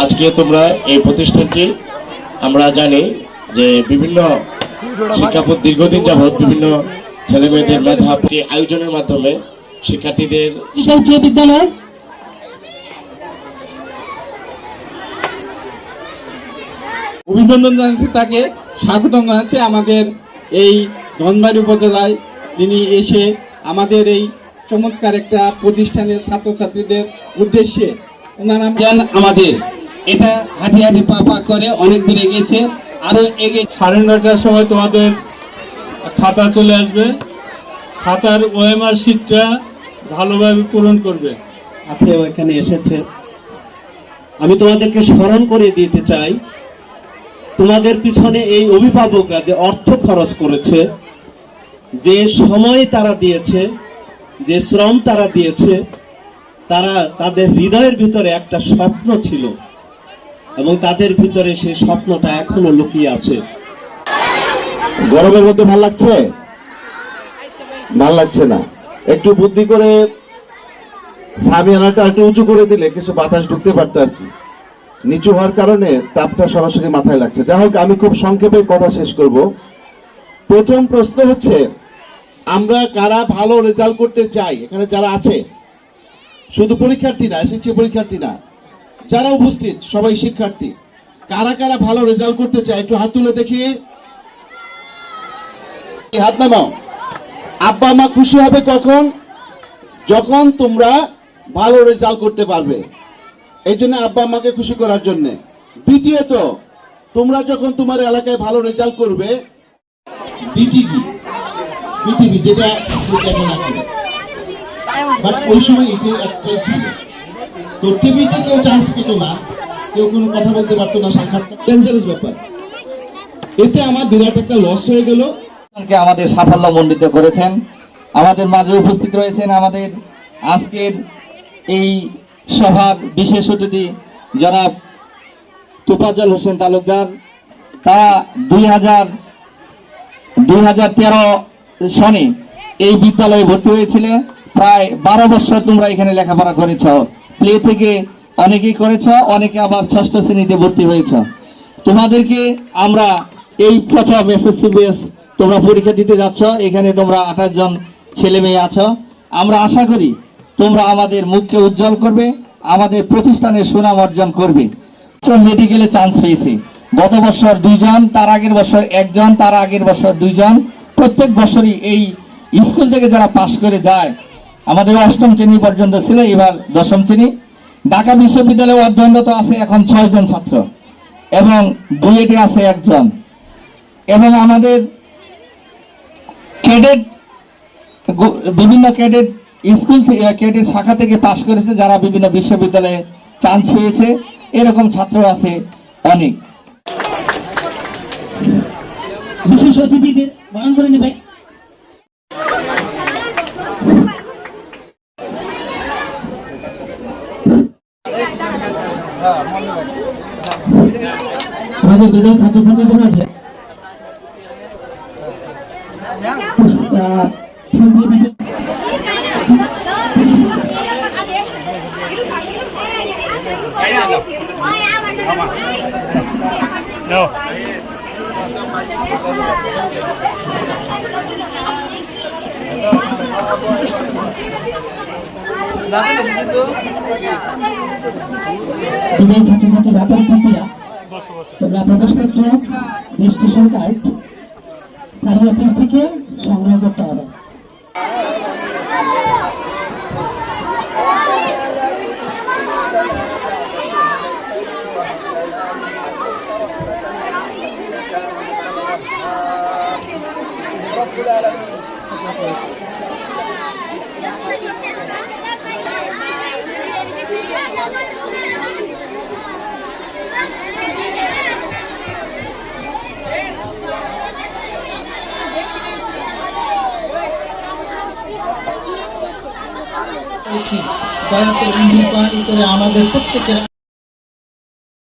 আজকে তোমরা এই প্রতিষ্ঠানটি আমরা জানি যে বিভিন্ন শিক্ষা পদ্ধ- দীর্ঘদিন যাবৎ বিভিন্ন ছেলে মেয়েদের মেধা আয়োজনের মাধ্যমে শিক্ষার্থীদের বিদ্যালয়। অভিনন্দন জানাচ্ছি তাকে স্বাগতম জানাচ্ছি আমাদের এই ধনবাড়ি উপজেলায়। তিনি এসে আমাদের এই চমৎকার একটা প্রতিষ্ঠানের ছাত্রছাত্রীদের উদ্দেশ্যে ওনারা আমাদের। এটা হাঁটি হাঁটি পা পা করে অনেক দূরে গেছে আরও এগিয়ে সাড়ে নটার সময় তোমাদের খাতা চলে আসবে। খাতার ওএমআর শিটটা ভালোভাবে পূরণ করবে। সাথেও এখানে এসেছে। আমি তোমাদেরকে স্মরণ করে দিতে চাই। তোমাদের পিছনে এই অভিভাবকরা যে অর্থ খরচ করেছে যে সময় তারা দিয়েছে যে শ্রম তারা দিয়েছে তারা তাদের হৃদয়ের ভিতরে একটা স্বপ্ন ছিল। এবং তাদের ভিতরে সেই স্বপ্নটা এখনও লুকিয়ে আছে। গরমের মধ্যে ভালো লাগছে? ভালো লাগছে না। একটু বুদ্ধি করে সামিয়ানাটা একটু উঁচু করে দিলে কিছু বাতাস ঢুকতে পারতো আর কি। নিচু হওয়ার কারণে তাপটা সরাসরি মাথায় লাগছে। যাই হোক, আমি খুব সংক্ষেপে কথা শেষ করব। প্রথম প্রশ্ন হচ্ছে, আমরা কারা ভালো রেজাল্ট করতে চাই? এখানে যারা আছে, শুধু পরীক্ষার্থী না, এসএসসি পরীক্ষার্থী না যারা উপস্থিত সবাই শিক্ষার্থী কারা কারা ভালো রেজাল্ট করতে চায় একটু হাত তুলে দেখি। হাত নামাও। আব্বা মা খুশি হবে কখন? যখন তোমরা ভালো রেজাল্ট করতে পারবে। এই জন্য আব্বা আম্মাকে খুশি করার জন্য। দ্বিতীয়ত তোমরা যখন তোমার এলাকায় ভালো রেজাল্ট করবে বিটিভি বিটিভি যেটা বাট ওই সময় এটি একটাই ছিল। তো টিভিতে কেউ চান্স পেত না, কেউ কোনো কথা বলতে পারতো না সাক্ষাৎকার ডেঞ্জারাস ব্যাপার। এতে আমার বিরাট একটা লস হয়ে গেল। আমাদের সাফল্য মণ্ডিত করেছেন। আমাদের মাঝে উপস্থিত রয়েছেন আমাদের আজকের এই সভার বিশেষ অতিথি, জনাব তোফাজ্জল হোসেন তালুকদার। তারা দুই হাজার দুই হাজার তেরো সনে এই বিদ্যালয়ে ভর্তি হয়েছিল। প্রায় বারো বছর তোমরা এখানে লেখাপড়া করেছ। প্লে থেকে অনেকেই করেছ, অনেকে আবার ষষ্ঠ শ্রেণীতে ভর্তি হয়েছ। তোমাদেরকে আমরা এই প্রথম এসএসসি বেস তোমরা পরীক্ষা দিতে যাচ্ছ, এখানে তোমরা আঠাশ জন ছেলে মেয়ে আছো। আমরা আশা করি তোমরা আমাদের মুখকে উজ্জ্বল করবে, আমাদের প্রতিষ্ঠানের সুনাম অর্জন করবে। মেডিকেলে চান্স পেয়েছে। গত বছর দুইজন, তার আগের বছর একজন, তার আগের বছর দুইজন। প্রত্যেক বছরই এই স্কুল থেকে যারা পাশ করে যায় আমাদের অষ্টম শ্রেণি পর্যন্ত ছিল, এবার দশম শ্রেণি। ঢাকা বিশ্ববিদ্যালয়ে অধ্যয়নরত আছে এখন ছয়জন ছাত্র এবং বুয়েটে আছে একজন। এবং আমাদের ক্যাডেট বিভিন্ন ক্যাডেট স্কুল ক্যাডেট শাখা থেকে পাশ করেছে, যারা বিভিন্ন বিশ্ববিদ্যালয়ে চান্স পেয়েছে। এরকম ছাত্র আছে অনেক। বিশেষ অতিথিদের বরণ করে নেবে। আমাদের বিদায় ছাত্রছাত্রীদের মাঝে আহ, সঙ্গী বিদায়- বিদায় ছাত্রছাত্রী ব্যাপার তৃতীয়া তোমরা প্রবেশপত্র রেজিস্ট্রেশন কার্ড। স্থানীয় অফিস থেকে সংগ্রহ করতে হবে। দয়া করে নির্বাহী করে আমাদের প্রত্যেকের